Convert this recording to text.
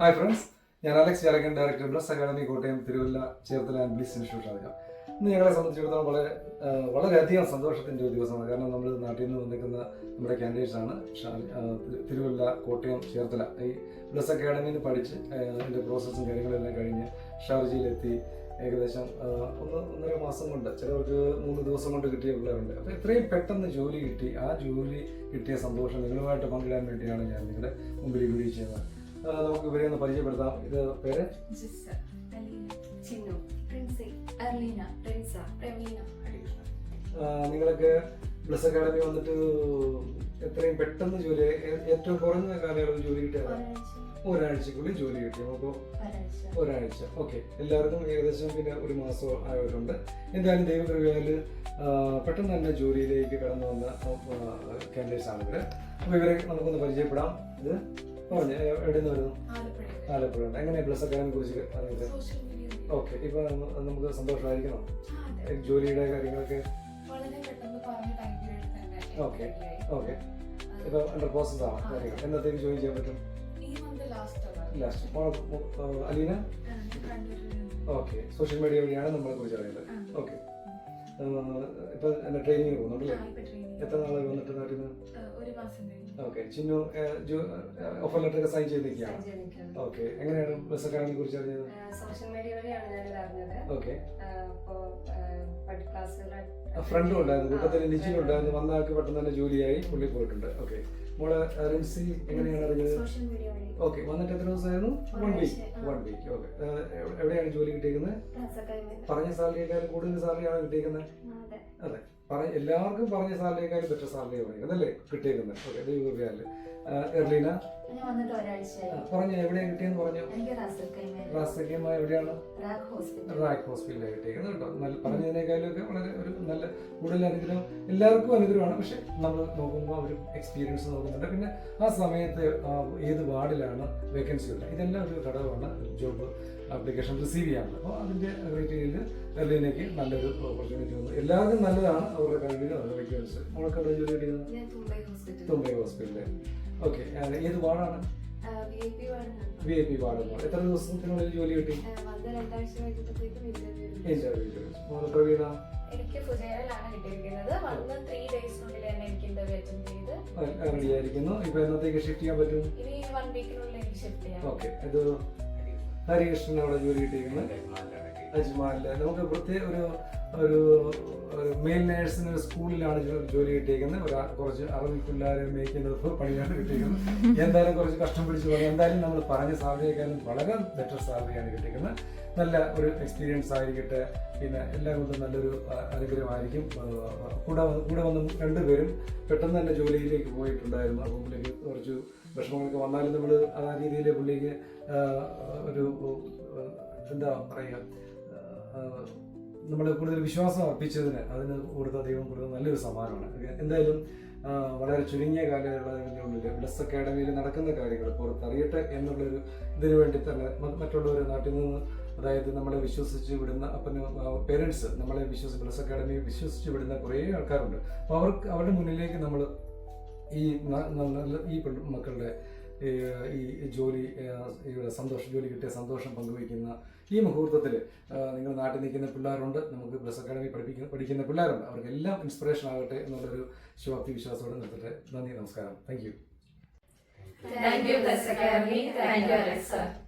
Hi friends ഞാൻ Alex Jalakan director Bliss academy Kottayam Thiruvalla Cherthala and Bliss institute അറിയാം ഇന്ന് ഞങ്ങളെ സംബന്ധിച്ചിടത്തോളം വളരെ വളരെയധികം സന്തോഷത്തിന്റെ ഒരു ദിവസമാണ്. കാരണം നമ്മൾ നാട്ടിൽ നിന്ന് വന്നിരിക്കുന്ന നമ്മുടെ തിരു- തിരുവല്ല കോട്ടയം ചേർത്തല. ഈ ബ്ലസ് അക്കാദമിയിൽ നിന്ന് പഠിച്ച് അതിന്റെ പ്രോസസ്സും കാര്യങ്ങളെല്ലാം കഴിഞ്ഞ് ഷാർജയിലെത്തി. ഏകദേശം ഒന്ന് ഒന്നര മാസം കൊണ്ട് ചിലവർക്ക് മൂന്ന് ദിവസം കൊണ്ട് കിട്ടിയ പിള്ളേരുണ്ട്. അപ്പോൾ ഇത്രയും പെട്ടെന്ന് ജോലി കിട്ടി. ആ ജോലി കിട്ടിയ സന്തോഷം നിങ്ങളുമായിട്ട് പങ്കിടാൻ വേണ്ടിയാണ് ഞാൻ നിങ്ങളുടെ മുമ്പിൽ വിളിച്ചത് നമുക്ക് ഇവരെ ഒന്ന് പരിചയപ്പെടുത്താം. ഇത് പേര്? നിങ്ങളൊക്കെ ബ്ലസ് അക്കാഡമി വന്നിട്ട് എത്രയും പെട്ടെന്ന് ജോലി ഏറ്റവും കുറഞ്ഞ കാലയളവ് ജോലി കിട്ടിയത്? ഒരാഴ്ച, ഒരാഴ്ചക്കുള്ളിൽ ജോലി കിട്ടി. നമുക്ക് ഒരാഴ്ച. ഓക്കെ. എല്ലാവർക്കും ഏകദേശം പിന്നെ ഒരു മാസം ആയവരുണ്ട്. എന്തായാലും ദൈവകൃപയാൽ പെട്ടെന്ന് തന്നെ ജോലിയിലേക്ക് കടന്നു വന്ന കാൻഡിഡേറ്റ്സ് ആണ് ഇവർ. അപ്പോൾ ഇവരെ നമുക്കൊന്ന് പരിചയപ്പെടാം. ഇത് പറഞ്ഞു എവിടെ നിന്ന് വരുന്നു? ആലപ്പുഴയിൽ. ആലപ്പുഴ എങ്ങനെയാണ് ബ്ലസ് അക്കാഡമിയെ കുറിച്ച് ഓക്കെ ഇപ്പൊ നമുക്ക് സന്തോഷമായിരിക്കണം? ജോലിയുടെ കാര്യങ്ങളൊക്കെ? ഓക്കെ. ഓക്കെ. ഇപ്പൊ അണ്ടർ പ്രോസസ് ആണ്? ആ. കാര്യങ്ങൾ. എന്നത്തേക്ക് ജോയിൻ ചെയ്യാൻ പറ്റും. Last Aleena. Okay social media വഴിയാണ് നമ്മളെ കുറിച്ച് അറിയുന്നത്. ഓക്കെ. ഇപ്പൊ എന്റെ ട്രെയിനിങ് പോകുന്നുണ്ടല്ലേ. എത്ര നാളായി വന്നിട്ട് നാട്ടിൽ നിന്ന്. ഓക്കെ. ചിന്നു ഓഫർ ലെറ്റർ ഒക്കെ സൈൻ ചെയ്ത് നിൽക്കുകയാണ് ഓക്കെ. എങ്ങനെയാണ് ബസ് അക്കാഡമിയെ കുറിച്ച് അറിഞ്ഞത്? സോഷ്യൽ മീഡിയ വഴിയാണ് ഞാൻ അറിഞ്ഞത്. ഓക്കെ. ഫ്രണ്ടും ഉണ്ടായിരുന്നു. കൂട്ടത്തിൽ നിശ്ചിനുണ്ടായിരുന്നു വന്ന ആൾക്ക് പെട്ടെന്ന് തന്നെ ജോലിയായി. പുള്ളി പോയിട്ടുണ്ട്. ഓക്കെ. മോളെ റിൻസി എങ്ങനെയാണ് അറിഞ്ഞത്? ഓക്കെ. വന്നിട്ട് എത്ര ദിവസമായിരുന്നു? One week one week okay. എവിടെയാണ് ജോലി കിട്ടിയിരിക്കുന്നത് പറഞ്ഞ സാലറിയേക്കാളും കൂടുതൽ സാലറിയാണ് കിട്ടിയിരിക്കുന്നത് അതെ. പറഞ്ഞ എല്ലാവർക്കും പറഞ്ഞ സാലറിയേക്കാളും ബെറ്റർ സാലറി പറയുന്നത് അല്ലേ കിട്ടിയേക്കുന്നത് ഓക്കെ ദൈവകൃപയാൽ എർലീന ഞാൻ വന്നിട്ട് ഒരാഴ്ചയായി. പറഞ്ഞു എവിടെ കിട്ടിയെന്ന് പറഞ്ഞു? എനിക്ക് റാസൽ കൈമേൽ എവിടെയാണ്? റാഗ് ഹോസ്പിറ്റൽ റാക്ക് ഹോസ്പിറ്റലിൽ കിട്ടിയിരിക്കുന്നത് കേട്ടോ. നല്ല പറഞ്ഞതിനേക്കാളും ഒക്കെ വളരെ ഒരു നല്ല കൂടുതൽ അനുഗ്രഹം എല്ലാവർക്കും അനുഗ്രഹമാണ്. പക്ഷെ നമ്മൾ നോക്കുമ്പോൾ ഒരു എക്സ്പീരിയൻസ് നോക്കുന്നുണ്ട്. പിന്നെ ആ സമയത്ത് ഏത് വാർഡിലാണ് വേക്കൻസി ഉള്ളത്? ഇതെല്ലാം ഒരു ഘടകമാണ് ജോബ് ആപ്ലിക്കേഷൻ റിസീവ് ചെയ്യാനുള്ളത് അപ്പോൾ അതിന്റെ ക്രൈറ്റീരിയയിൽ എർലീനയ്ക്ക് നല്ലൊരു ഓപ്പർച്യൂണിറ്റി വന്നു. എല്ലാവർക്കും നല്ലതാണ് അവരുടെ കഴിവിന് അവരുടെ വേക്കൻസി നമ്മളൊക്കെ ജോലി കിട്ടിയത് ഞാൻ തുമ്പൈ ഹോസ്പിറ്റലിൽ. ഓക്കെ ഏത് വാർഡാണ് വി ഐ പി വാർഡ് എത്ര ദിവസത്തിനുള്ളിൽ ജോലി കിട്ടി? ഇന്റർവ്യൂ പ്രവീണ എനിക്ക് കിട്ടിയിരിക്കുന്നത്. വന്ന് ത്രീ ഡേയ്സിനുള്ളിൽ തന്നെ എനിക്ക് ഇന്റർവ്യൂ അറ്റൻഡ് ചെയ്ത്. റെഡി ആയിരിക്കുന്നു. ഇപ്പൊ എന്നത്തേക്ക് ഷിഫ്റ്റ് ചെയ്യാൻ പറ്റും? ഇനി വൺ വീക്കിനുള്ളിൽ എനിക്ക് ഷിഫ്റ്റ് ചെയ്യാം. ഓക്കെ ഇത് ഹരികൃഷ്ണൻ അവിടെ ജോലി കിട്ടിയിരിക്കുന്നത്. അജ്മാലിൽ നമുക്ക് പ്രത്യേക ഒരു ഒരു ഒരു മെയിൽ നേഴ്സിന് സ്കൂളിലാണ് ജോലി കിട്ടിയിരിക്കുന്നത്. ഒരു കുറച്ച് അറബി പിള്ളേരെ മേയ്ക്കുന്നത് പണിയാണ് കിട്ടിയിരിക്കുന്നത്. എന്തായാലും കുറച്ച് കഷ്ടം പിടിച്ച് പോകും എന്തായാലും നമ്മൾ പറഞ്ഞ സാലറിയേക്കാളും വളരെ ബെറ്റർ സാലറിയാണ് കിട്ടിയിരിക്കുന്നത്. നല്ല ഒരു എക്സ്പീരിയൻസ് ആയിരിക്കട്ടെ. പിന്നെ എല്ലാം കൊണ്ടും നല്ലൊരു അനുഗ്രഹമായിരിക്കും. കൂടെ കൂടെ വന്ന് രണ്ടുപേരും പെട്ടെന്ന് തന്നെ ജോലിയിലേക്ക് പോയിട്ടുണ്ടായിരുന്നു. അപ്പോൾ കുറച്ച് വിഷമങ്ങളൊക്കെ വന്നാലും നമ്മൾ ആ രീതിയിൽ പുള്ളിക്ക് ഒരു എന്താ പറയുക നമ്മൾ കൂടുതൽ വിശ്വാസം അർപ്പിച്ചതിന് അതിന് കൊടുത്ത ദൈവം കൊടുത്ത നല്ലൊരു സമ്മാനമാണ്. എന്തായാലും വളരെ ചുരുങ്ങിയ കാലയളവിനുള്ളിൽ ബ്ലസ് അക്കാഡമിയിൽ നടക്കുന്ന കാര്യങ്ങൾ പുറത്തറിയട്ടെ എന്നുള്ളൊരു ഇതിനു വേണ്ടി തന്നെ മറ്റുള്ളവരെ നാട്ടിൽ നിന്ന് അതായത് നമ്മളെ വിശ്വസിച്ച് വിടുന്ന അപ്പം പേരൻസ് നമ്മളെ വിശ്വസിച്ച് ബ്ലസ് അക്കാഡമിയെ വിശ്വസിച്ച് വിടുന്ന കുറേ ആൾക്കാരുണ്ട്. അപ്പോൾ അവർക്ക് അവരുടെ മുന്നിലേക്ക് നമ്മൾ ഈ ഈ മക്കളുടെ ഈ, ജോലി ഇവിടെ സന്തോഷം ജോലി കിട്ടിയ സന്തോഷം പങ്കുവയ്ക്കുന്ന ഈ മുഹൂർത്തത്തിൽ നിങ്ങൾ നാട്ടിൽ നിൽക്കുന്ന പിള്ളേരുണ്ട് നമുക്ക് ബ്ലസ് അക്കാഡമി പഠിപ്പിക്കുന്ന പഠിക്കുന്ന പിള്ളേരുണ്ട്. അവർക്കെല്ലാം ഇൻസ്പിറേഷൻ ആകട്ടെ എന്നുള്ളൊരു ശുഭാപ്തി വിശ്വാസത്തോടെ നിർത്തട്ടെ. നന്ദി നമസ്കാരം. Thank you thank you thank you.